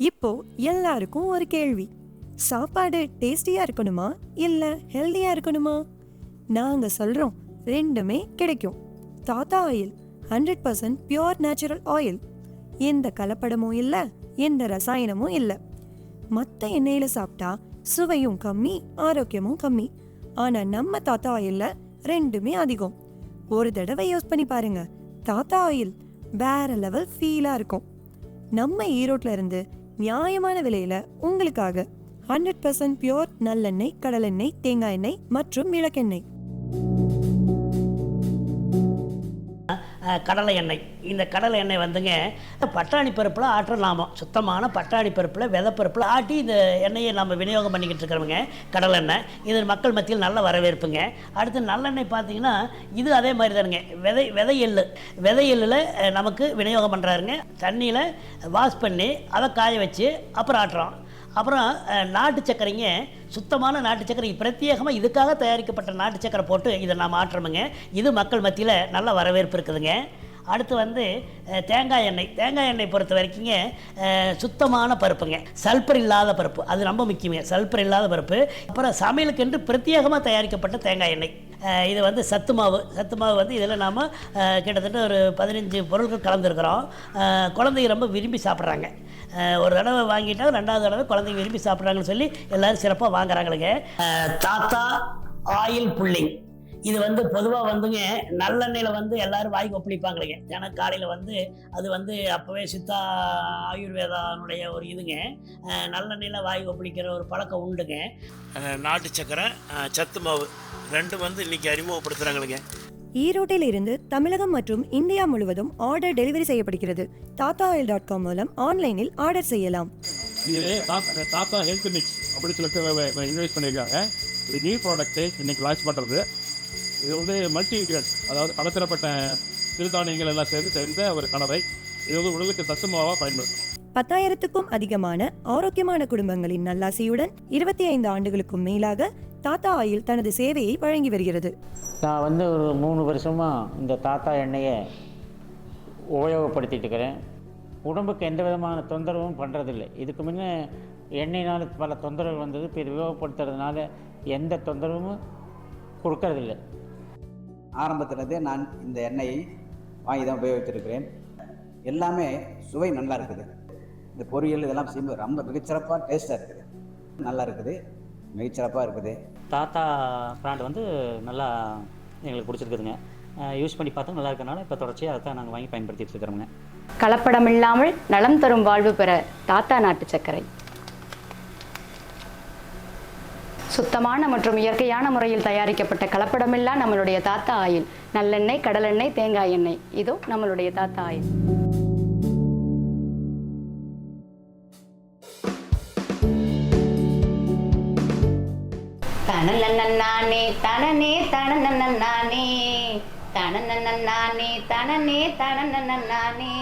இப்போ எல்லாருக்கும் ஒரு கேள்வி. சாப்பாடு டேஸ்டியா இருக்கணுமா? இல்ல ஹெல்தியா இருக்கணுமா? நாங்க சொல்றோம் ரெண்டுமே கிடைக்கும். Thatha oil hundred percent pure natural oil எந்த கலப்படமும் இல்ல எந்த ரசாயனமும் இல்ல. மத்த எண்ணெயில சாப்பிட்டா சுவையும் கம்மி ஆரோக்கியமும் கம்மி. ஆனா நம்ம தாத்தா ஆயில்ல ரெண்டுமே அதிகம். ஒரு தடவை யூஸ் பண்ணி பாருங்க தாத்தா ஆயில் வேற லெவல் ஃபீலாக இருக்கும். நம்ம ஈரோட்டில் இருந்து நியாயமான விலையில உங்களுக்காக ஹண்ட்ரட் பர்சன்ட் பியோர் நல்லெண்ணெய் கடலெண்ணெய் தேங்காய் எண்ணெய் மற்றும் விளக்கெண்ணெய். கடலை எண்ணெய். இந்த கடலை எண்ணெய் வந்துங்க பட்டாணி பருப்பில் ஆற்றலாமா சுத்தமான பட்டாணி பருப்பில் விதைப்பருப்பில் ஆட்டி இந்த எண்ணெயை நம்ம விநியோகம் பண்ணிக்கிட்டு இருக்கிறவங்க கடலெண்ணெய் இது மக்கள் மத்தியில் நல்ல வரவேற்புங்க. அடுத்து நல்லெண்ணெய் பார்த்தீங்கன்னா இது அதே மாதிரி தானுங்க. விதை விதை எள்ளு. விதை எள்ளில் நமக்கு விநியோகம் பண்ணுறாருங்க தண்ணியில் வாஷ் பண்ணி அதை காய வச்சு அப்புறம் ஆட்டுறோம். அப்புறம் நாட்டு சர்க்கரைங்க சுத்தமான நாட்டு சர்க்கரை பிரத்யேகமாக இதுக்காக தயாரிக்கப்பட்ட நாட்டு சர்க்கரை போட்டு இதை நாம் ஆட்டுறோமுங்க. இது மக்கள் மத்தியில் நல்ல வரவேற்பு இருக்குதுங்க. அடுத்து வந்து தேங்காய் எண்ணெய். தேங்காய் எண்ணெய் பொறுத்த வரைக்குங்க சுத்தமான பருப்புங்க. சல்பர் இல்லாத பருப்பு. அது ரொம்ப முக்கியங்க. சல்பர் இல்லாத பருப்பு. அப்புறம் சமையலுக்கென்று பிரத்யேகமாக தயாரிக்கப்பட்ட தேங்காய் எண்ணெய். இது வந்து சத்து மாவு சத்து மாவு வந்து இதில் நாம் கிட்டத்தட்ட ஒரு பதினஞ்சு பொருட்கள் கலந்துருக்குறோம். குழந்தைங்க ரொம்ப விரும்பி சாப்பிட்றாங்க. ஒரு தடவை வாங்கிட்டா ரெண்டாவது தடவை குழந்தைங்க விரும்பி சாப்பிட்றாங்கன்னு சொல்லி எல்லோரும் சிறப்பாக வாங்குறாங்களுங்க. தாத்தா ஆயில் புள்ளிங் இது வந்து பொதுவாக வந்துங்க நல்லெண்ணெயில் வந்து எல்லாரும் வாய் கொப்பளிப்பாங்களுங்க ஏன்னா காலையில் வந்து அது வந்து அப்போவே சித்தா ஆயுர்வேதானுடைய ஒரு இதுங்க. நல்லெண்ணெயில் வாய் கொப்பளிக்கிற ஒரு பழக்கம் உண்டுங்க. நாட்டு சக்கரை சத்து மாவு. ரெண்டும் வந்து இன்னைக்கு அறிமுகப்படுத்துகிறாங்களுங்க ஈரோட்டில் இருந்து தமிழகம் மற்றும் இந்தியா முழுவதும் ஆர்டர் டெலிவரி செய்யப்படுகிறது. தாத்தா ஆயில் டாட் காம் மூலம் ஆன்லைனில் ஆர்டர் செய்யலாம். தாத்தா தாத்தா ஹெல்த் மிக்ஸ் அப்படி சொல்லிட்டு இன்வெஸ்ட் பண்ணியிருக்காங்க. இது நியூ ப்ராடக்ட்டு இன்னைக்கு லான்ச் பண்ணுறது இது வந்து மல்டி இன்கிரியன்ஸ் அதாவது பலதரப்பட்ட சிறுதானியங்கள் எல்லாம் சேர்ந்து சேர்ந்த ஒரு கலவை. இது வந்து உடலுக்கு சத்துமாவாக பயன்படும். பத்தாயிரத்துக்கும் அதிகமான ஆரோக்கியமான குடும்பங்களின் நல்லாசியுடன் இருபத்தி ஐந்து ஆண்டுகளுக்கும் மேலாக தாத்தா ஆயில் தனது சேவையை வழங்கி வருகிறது. நான் வந்து ஒரு மூணு வருஷமாக இந்த தாத்தா எண்ணெயை உபயோகப்படுத்திட்டு இருக்கிறேன் உடம்புக்கு எந்த விதமான தொந்தரவும் பண்ணுறதில்லை இதுக்கு முன்னே எண்ணெயினால் பல தொந்தரவுகள் வந்தது இப்போ இது உபயோகப்படுத்துறதுனால எந்த தொந்தரவும் கொடுக்கறதில்லை. ஆரம்பத்திலிருந்தே நான் இந்த எண்ணெயை வாங்கி தான் உபயோகித்திருக்கிறேன். எல்லாமே சுவை நல்லா இருக்குது. இந்த பொரியல் இதெல்லாம் செய்யும்போது ரொம்ப மிகச்சிறப்பாக டேஸ்ட்டாக இருக்குது. நல்லா இருக்குது. மிகச்சிறப்பாக இருக்குது. தாத்தா பிராண்ட் வந்து நல்லா எங்களுக்கு பிடிச்சிருக்குதுங்க. யூஸ் பண்ணி பார்த்தோம் நல்லா இருக்கனால இப்போ தொடர்ச்சியாக அதை தான் நாங்கள் வாங்கி பயன்படுத்திட்டு இருக்கிறோங்க கலப்படம் இல்லாமல் நலம் தரும் வாழ்வு பெற தாத்தா நாட்டு சர்க்கரை. சுத்தமான மற்றும் இயற்கையான முறையில் தயாரிக்கப்பட்ட கலப்படமில்லா நம்மளுடைய தாத்தா ஆயில். நல்லெண்ணெய் கடலெண்ணெய் தேங்காய் எண்ணெய். இதோ நம்மளுடைய தாத்தா ஆயில். தனனனனானே தனனே தனனனனானே தனனனனானே தனனே தனனனனானே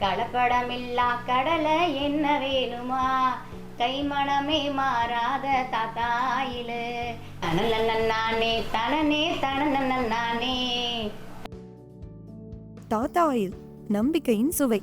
கலப்படமில்லா கடலை என்ன வேணுமா? கைமணமே மாறாத தாத்தாயிலு. தனனனனானே தனனே தனனனனானே தாத்தா ஆயில் நம்பிக்கையின் சுவை.